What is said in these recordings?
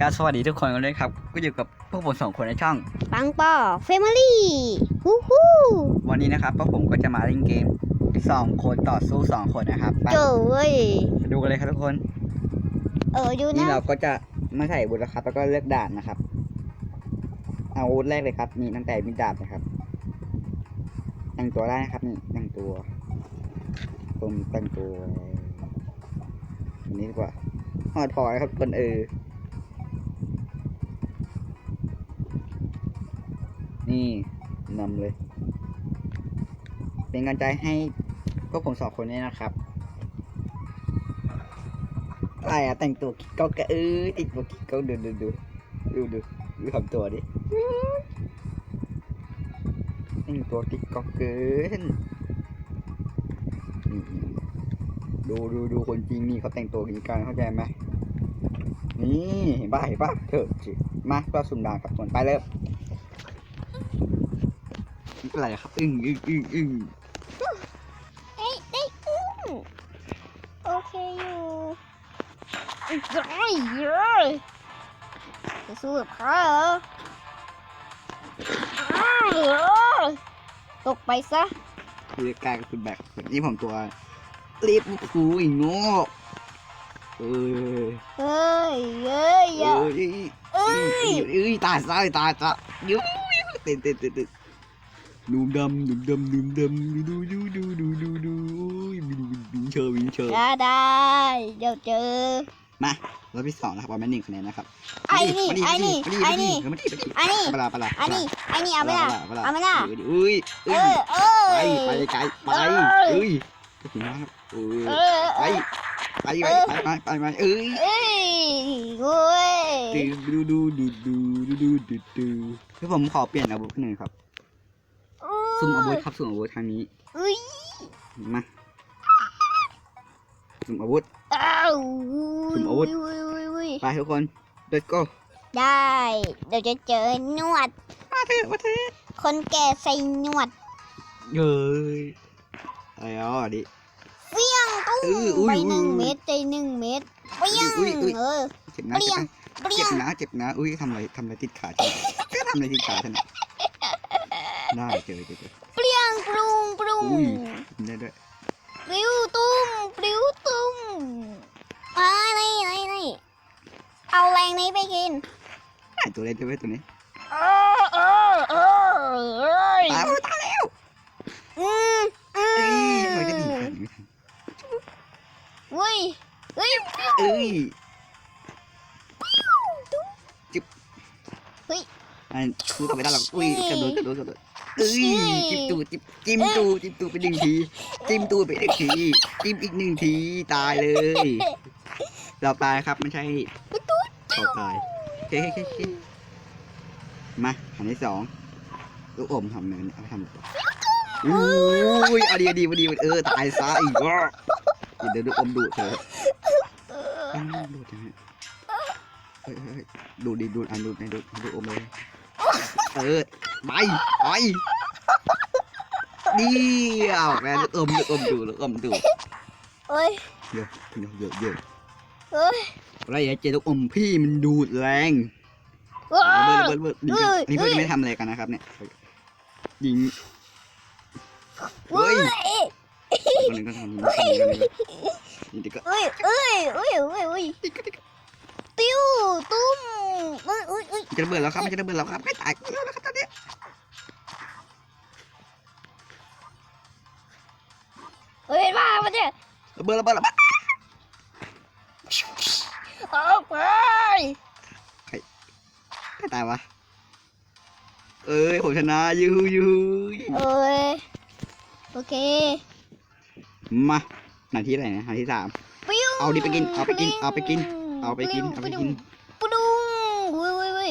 ก็สวัสดีทุกคนกันด้วยครับ ก็อยู่กับพวกผมสองคนในช่องปังปอเฟมิลี่ฮู้ฮู้วันนี้นะครับพวกผมก็จะมาเล่นเกมสองคนต่อสู้สองคนนะครับไปเจอเว้ยมาดูกันเลยครับทุกคน เออดูนี่นะเราก็จะไม่ใส่อาวุธแล้วครับ แล้วก็เลือกด่านนะครับ เอาอาวุธแรกเลยครับนี่ตั้งแต่มีดาบนะครับแต่งตัวได้นะครับนี่แต่งตัวผมแต่งตัวอันนี้ดีกว่าหอดถอยครับคนเออ นี่นำเลย เป็นกำลังใจให้พวกผมสองคนนี้นะครับอะไรอะแต่งตัวกิ๊กกาแกเออติดตัวกิ๊กกาดูดูดูดูดูดูทำตัวดิแต่งตัวกิ๊กกาเกินดูดูดูคนจริงนี่เขาแต่งตัวอย่างนี้กันเข้าใจไหมนี่เห็นป่ะเห็นป่ะเถอะจิมาก็สุ่มดาครับส่วนไปเลย อะไรอะครับ อึ้งอึ้งอึ้งอึ้งเอ้ยได้อุ้มโอเคอยู่ได้เยอะจะสู้กับเขาเหรออ้าวเหรอตกไปซะคือกลายกับคุณแบกนี่ผมตัวรีบคูอีกโง่เออเฮ้ยเฮ้ยเออย่าอเอ้ยเอ้ยตายซะตายซะยุ้ย เต้นเต้นเต้นเต้นดูดำดูดำดูดำดูดูดูดูดูดูวินวินเชอร์วินเชอร์ได้ได้ เดี๋ยวเจอ มารอบที่สองนะครับเอาแม่หนึ่งคะแนนนะครับไอ้นี่ไอ้นี่ไอ้นี่มาดิมาดิไอ้นี่ปลาปลาไอ้นี่ไอ้นี่เอาไหมล่ะเอาไหมล่ะอุ้ยเออุ้ยอเอไปอไปไกลไปเอ้ยเอ้ยถึงแล้วครับเออเออไป ไปไปไปไปไปเอ้ยเอ้ยโว้ยดูดูดูดูดูดูดูดูพี่ผมขอเปลี่ยนอาวุธหนึ่งครับสุ่มอาวุธครับสุ่มอาวุธทางนี้อุ้ยมาสุ่มอาวุธอ้าวสุ่มอาวุธไปทุกคน let's go ได้เดี๋ยวจะเจอหนวดมาเถอะมาเถอะคนแก่ใส่หนวดเย้ยอะไรอะดิ งตุ้เอออุ้มยไปหนึ่งอุ้ยเม็ดใจหนึ่งเม็ดเปี้ยงอุ้ยอุ้ย เออเจ็บนะเปรี้เจ็ยบงนะเปรี้ยงเจ็บนะเจ็บนะอุ้ยทำอะไรทำอะไรติดขาฉันก็ทำอะไรติดขาฉันอะได้เจอเจอเจอ เปรี้ยงปรุงปรุงอุ้ย ได้ด้วยปลิวตุ้มปลิวตุ้มไอ้นี่นี่นี่เอาแรงนี้ไปกินได้ตัวเล็กด้วยตัวนี้เออเออเออเอ้ยตายแล้วตายแล้ว อืมอื เอ้ย ม ทำไมจะหนีกันไม่ทัน เฮ้ยเฮ้ย เอ้ยเฮ้ยไอ้พูดต่อไปได้หรอกอุ้ยกระโดดกระโดดกระโดดเอ้ยจิ้มตูดจิ้มจิ้มตูดจิ้มตูดไปหนึ่งที จิ้มตูดไปหนึ่งทีจิ้มอีกหนึ่งทีตายเลย เราตายครับไม่ใช่เราตายโอเคโอเคโอเคมาอันที่สองลูกอมทำเนินเอาไปทำตัวอุ้ยเอาดีเอาดีเอาดีเออตายซะอีกอะเดี๋ยวลูกอมดูดเถอะเอ้าวดูดนะฮะเฮ้ยเฮ้ยเฮ้ยดูดิดูดอะดูดในดูดดูดอมเลยเออไปไปเดียวแม่ลูกอมลูกอมดูลูกอมดูเฮ้ยเยอะเยอะเยอะเยอะเฮ้ยอะไรอย่าเจลูกอมพี่มันดูดแรงว้าเบิร์ดเบิร์ดเบิร์ดยิงกันอันนี้เพื่อนไม่ทำอะไรกันนะครับเนี่ยยิงเฮ้ย คนหนึงก็ทำคนหนึงก็ทำนี่เด็กก็เฮ้ยเฮ้ยเฮ้ยเฮ้ยเฮ้ยติ้วตุ้มเฮ้ยเฮ้ยเฮ้ยจะระเบิดแล้วครับไม่จะระเบิดแล้วครับไม่ตายแล้วนะครับตอนเนี้ยเฮ้ยมาปะเนี่ยระเบิดระเบิดระเบิดออกไปไม่ตายวะเอ้ยผมชนะยูฮูยูฮูเอ้ยโอเค มาหน้าที่อะไรนะหน้าที่สามปิ้วเอาดิไปกินเอาไปกินเอาไปกิน เอาไปกินเอาไปกินปุดุงอุ้ยอุ้ยอุ้ย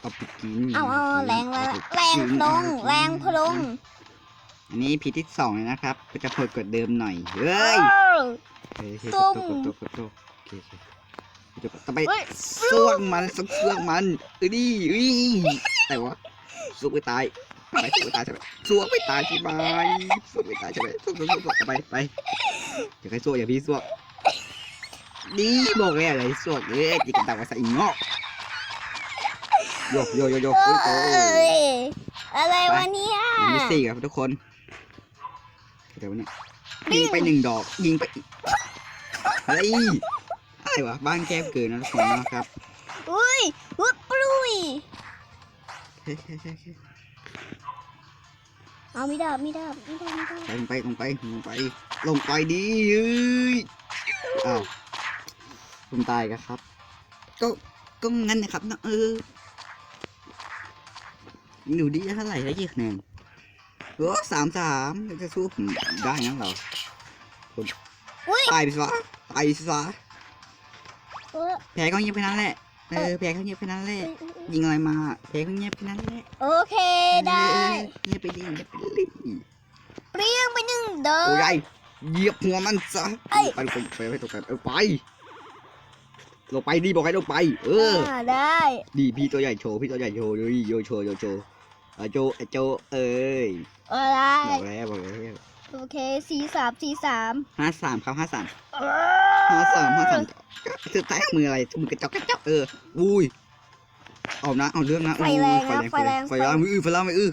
เอาไปกินเอาเอาแรงละเอาไปแรงกินพลงแรงพลงอันนี้พีที่สองเลยนะครับก็จะโหดกว่าเดิมหน่อยเฮ้ยอ้าวเฮ้ยเฮ้ยตุ้มกดตัวกดตัวกดตัวโอเคโอเคเดี๋ยวต่อไปเฮ้ยส่วงมันสักเสื่องมันเอ้ยดิอุ้ยแต่ว่าสู้ไม่ตาย ไปสู้ไม่ตายใช่ไหมสู้ไม่ตายใช่ไหมสู้ไม่ตายใช่ไหมสู้สู้สู้สู้ไปไปอย่าให้สู้อย่าพี่สู้ดีบอกเลยอะไรสวดเลยจิกกระตากภาษาอีเงาะโยโยโยโยเอ้โอ้ยโอ้ยอะไรวะเนี่ยอันนี้สี่ครับทุกคนเดี๋ยวเนี่ยยิงไปหนึ่งดอก ยิงไปอีกอะไรอะไรวะบ้านแคบเกินนะทุกคนนะครับอุ้ยวุ้ปลุย เฮ้ยเฮ้ยเฮ้ยเฮ้ยเอาไม่ได้ไม่ได้ไม่ได้ไม่ได้ลงไปลงไปลงไปลงไปดิเอ้ยอ้าวผมตายกันครับ ก็ก็งั้นนะครับนะเออหนูดีเท่าไหร่ได้กี่คะแนนโอ้สามสามจะสู้ผมได้นะเราอุ้ยตายไปซะตายไปซะเออแพ้ก็เงียบไปนั้นแหละเออแพ้ก็เงียบไปนั้นแหละยิ งอะไรมาแพ้ก็เงียบไปนั้นแหละโอเคได้เออเงียบไปดิเงียบไปดิเปรี้ยงไปหนึ่งดอโอ้กยเหยียบหัวมันซะเอ้ยไปไปไปไปตกกันเออไปลงไปดีบอกให้ลงไป เอออ่าได้ดีพี่ตัวใหญ่โชว์พี่ตัวใหญ่โชว์เลยโยโชว์โยโชว์อะโจอะโจเอ้ยอะไรบอกแล้วบอกแล้วโอเคสี่สามสี่สามห้าสามครับห้าสามห้าสามห้าสามสุดท้ายมืออะไรมือกระจอกกระจอกเอออุ้ย เอานะเอาเรื่องนะไฟแรงนะไฟแรงไฟแรงมืออื้อไฟแรงมืออื้อ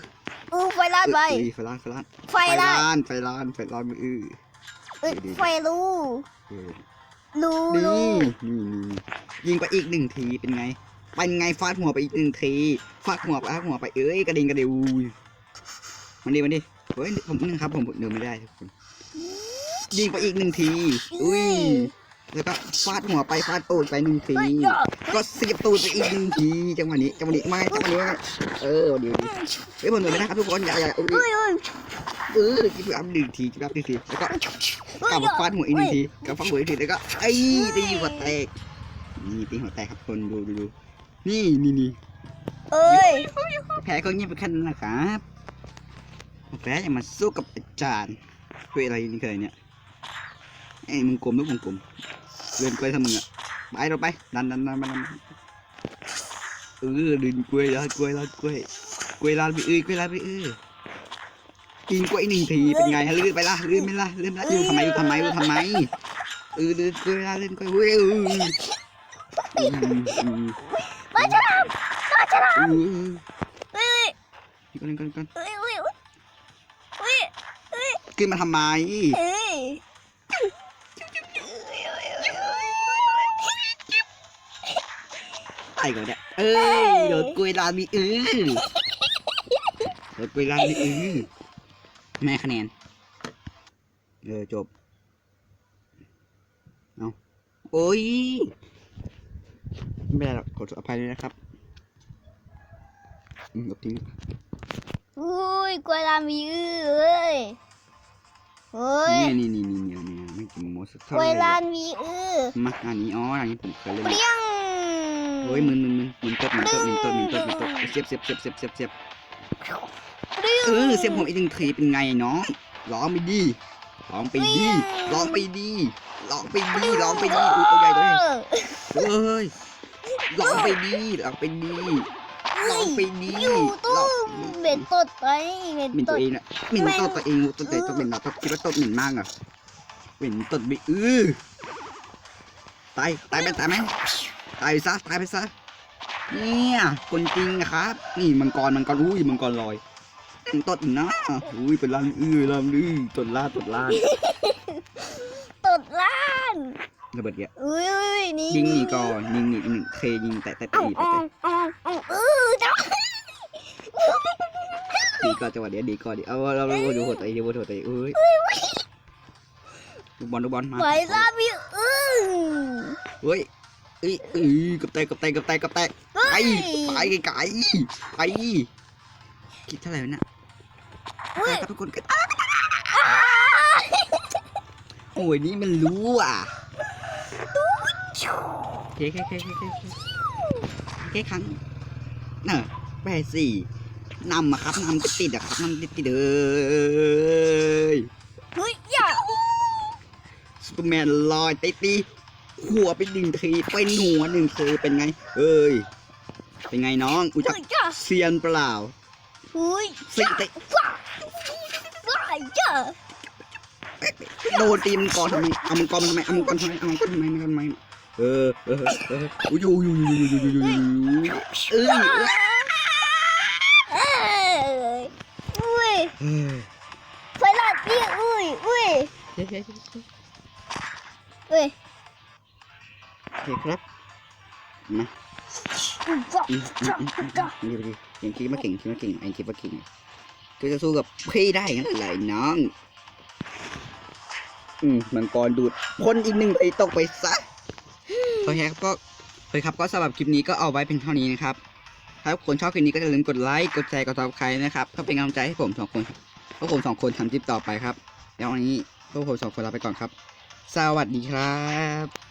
อู้ไฟลาดไปเอ้ยไฟแรงไฟแรงไฟลาดล้านไฟล้านไฟล้านมืออื้อเอ้ยไฟรูเออรูนี่รูนี่นี่ยิงไปอีกหนึ่งทีเป็นไงเป็นไงฟาดหัวไปอีกหนึ่งทีฟาดหัวไปฟาดหัวไปเอ้ยกระดิ่งกระเดวอุ้ยมันดีมันดีเฮ้ยผมนึงครับผมเดินไม่ได้ทุกคนยิงไปอีกหนึ่งทีอุ้ย แล้วก็ฟาดหัวไปฟาดตูดไปหนึ่งทีเฮ้ยอย่าก็เสียบตูดไปอีกหนึ่งทีจังหวะนี้จังหวะนี้ไม่จังหวะนี้ไม่เออเดี๋ยวดิเฮ้ยผมเดินไม่ได้ครับทุกคนอย่าอย่าเอ้ยเฮ้ยเฮ้ยเออกินแบบหนึ่งทีกินแบบหนึ่งทีแล้วก็กลับมาฟาดหัวอีกหนึ่งทีกลับฟาดหัวอีกทีแล้วก็ไอ้ตีหัวแตกนี่ตีหัวแตกครับคนดูดูดูนี่นี่นี่เอ้ยแพ้ก็เงียบไปแค่นั้นนะครับแพ้ยังมาสู้กับอาจารย์เฮ้ยอะไรนี่คืออะไรเนี่ยไอ้มึงกลมลูกมึงกลม เดินกล้วยทำมึงอะไปเราไปดันดันดันดันเออดึงกล้วยลาดกล้วยลาดกล้วยกล้วยลาดไปเอ้ยกล้วยลาดไปเอ้ยกินกล้วยหนึ่งทีเป็นไงฮะลื่นไปละลื่นไปละลื่นไปละอยู่ทำไมอยู่ทำไมอยู่ทำไมเออเดินกล้วยลาดเล่นกล้วยเว้ยเอออืมอืมปลาฉลามปลาฉลามอืมเฮ้ยก่อนก่อนก่อนเฮ้ยเฮ้ยเฮ้ยเฮ้ยขึ้นมาทำไม เฮ้ย ไอ้ก่อนเนี่ยเอ้ยโดนกล้วยลานมีอื้อโดนกล้วยลานมีอื้อแม่คะแนนเออจบเอาโอ้ยไม่เป็นไรหรอกขออภัยเลยนะครับอืมลบทิ้งอุ้ยกล้วยลามีอื้อเอ้ยเฮ้ย นี่นี่นี่นี่นี่นี่ไม่กินโมสักกเท่าล้วยไหลาร่มีอื้อมาอันนี้อ๋ออันนี้ผมเคยเล่น เปรี้ยง โอ้ยมึนมึนมึนมึนตดมึนตดมึนตดมึนตดมึนตดเสียบเสียบเสียบเสียบเสียบเสียบเปรี้ยงเออเสียบผมอีกหนึ่งทีเป็นไงน้องร้องไปดีร้องไปดีร้องไปดีร้องไปดีร้องไปดีอุ้ยตัวใหญ่ตัวใหญ่เอ้ยร้องไปดีร้องไปดีร้องไปดีอยู่ตู้ร้องเบ็ดตดไปเบ็ดเหม็นตตัวดเองอะเหม็นตัวตัวเองตัวใจตัวเหม็นเราต้องคิดว่าตัวเหม็นมากอะเหม็นตัวไปเออตายตายไปตายไหม ตายไปซะตายไปซะเนี่ยคนจริงนะครับ นี่มังกรมังกรอุ้ยมังกรลอยตดนะอุ้ยเป็นลานอื้อลานอื้อตดลาดตดลาดตดล้านระเบิดเยอะอุ้ยอุ้ยนี่ยิงหนีก่อนยิงหนีอีกหนึ่งเคยิงแต่แต่เอ้าตีไปเอ้าแต่เอ้าเอ้าเออจ้าดีก่อนจังหวะเดียวดีก่อนดิเอาเราเราดูหัวตัวเองดูหัวตัวเองเอ้ยลูกบอลลูกบอลมาไหวลามีอื้อเฮ้ย เอ้ยเอ้ยกับแตกกับแตกกับแตกกับแตกไปไปไกลๆไปคิดเท่าไหร่วะเนี่ยเฮ้ยครับทุกคนก็โอ้ยนี่มันรู้อะเคเคเคเคเคเคเคครั้งเนอะแปดสี่นำอะครับนำติดติดอะครับนำติดติดเลยเฮ้ยอย่าซูเปอร์แมนลอยตีตี หัวไปหนึ่งทีเป็นหัวหนึ่งทีเป็นไง เอ้ย เป็นไงน้องอุยจักเฮ้ยอย่าเซียนเปล่าเฮ้ยสิเตะว้าว้าอย่าโดนตีมังกรทำไมเอามังกรมาทำไมเอามังกรทำไมเอามังกรทำไมมังกรทำไมเออเออเอออุ้ยอุ้ยอุ้ยอุ้ยอุ้ยอุ้ยอุ้ยเอ้ยเอ้ยอุ้ยเอ้ยไฟลอดพี่อุ้ยอุ้ยเฮ้ยเฮ้ยอุ้ย โอเคครับมาจ้าอืมอืมอืมอืมอืมดีดียังคิดว่าเก่งคิดว่าเก่งไอ้คิดว่าเก่งก็จะสู้กับพี่ได้งั้นแหละไอ้น้อง อืมมังกรดูดพ่นอีกหนึ่งไปตกไปซะโอเคครับก็โอเคครับก็สำหรับคลิปนี้ก็เอาไว้เป็นเท่านี้นะครับถ้าคนชอบคลิปนี้ก็อย่าลืมกดไลค์กดแชร์กดซับสไครต์นะครับเพื่อเป็นกำลังใจให้ผมสองคนพวกผมสองคนทำคลิปต่อไปครับ แล้ววันนี้พวกผมสองคนลาไปก่อนครับ สวัสดีครับ